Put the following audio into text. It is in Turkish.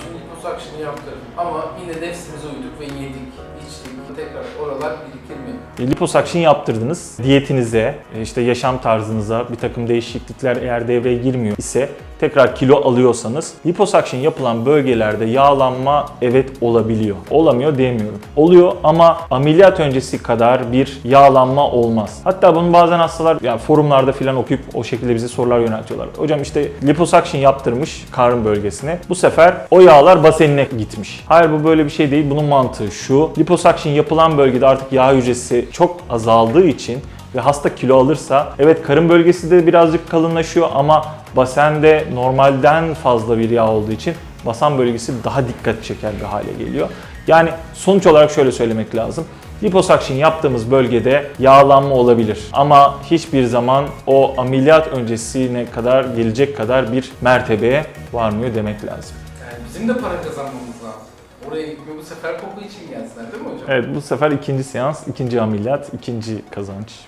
şimdi liposuction'ı yaptırdık ama yine nefsimize uyduk ve yedik, içtik. Tekrar oralar birikir mi? Liposuction yaptırdınız. Diyetinize, e, işte yaşam tarzınıza bir takım değişiklikler eğer devreye girmiyor ise tekrar kilo alıyorsanız liposuction yapılan bölgelerde yağlanma evet olabiliyor. Olamıyor demiyorum. Oluyor ama ameliyat öncesi kadar bir yağlanma olmaz. Hatta bunu bazen hastalar yani forumlarda filan okuyup o şekilde bize sorular yöneltiyorlar. Hocam işte liposuction yaptırmış karın bölgesine. Bu sefer o yağlar basenine gitmiş. Hayır bu böyle bir şey değil. Bunun mantığı şu. Liposuction yapılan bölgede artık yağ hücresi çok azaldığı için ve hasta kilo alırsa evet karın bölgesi de birazcık kalınlaşıyor ama basende normalden fazla bir yağ olduğu için basan bölgesi daha dikkat çeker bir hale geliyor. Yani sonuç olarak şöyle söylemek lazım. Liposuction yaptığımız bölgede yağlanma olabilir ama hiçbir zaman o ameliyat öncesine kadar gelecek kadar bir mertebeye varmıyor demek lazım. Yani bizim de para kazanmamız lazım. Oraya gitmiyor bu sefer koku için gelsinler değil mi hocam? Evet bu sefer ikinci seans, ikinci ameliyat, ikinci kazanç.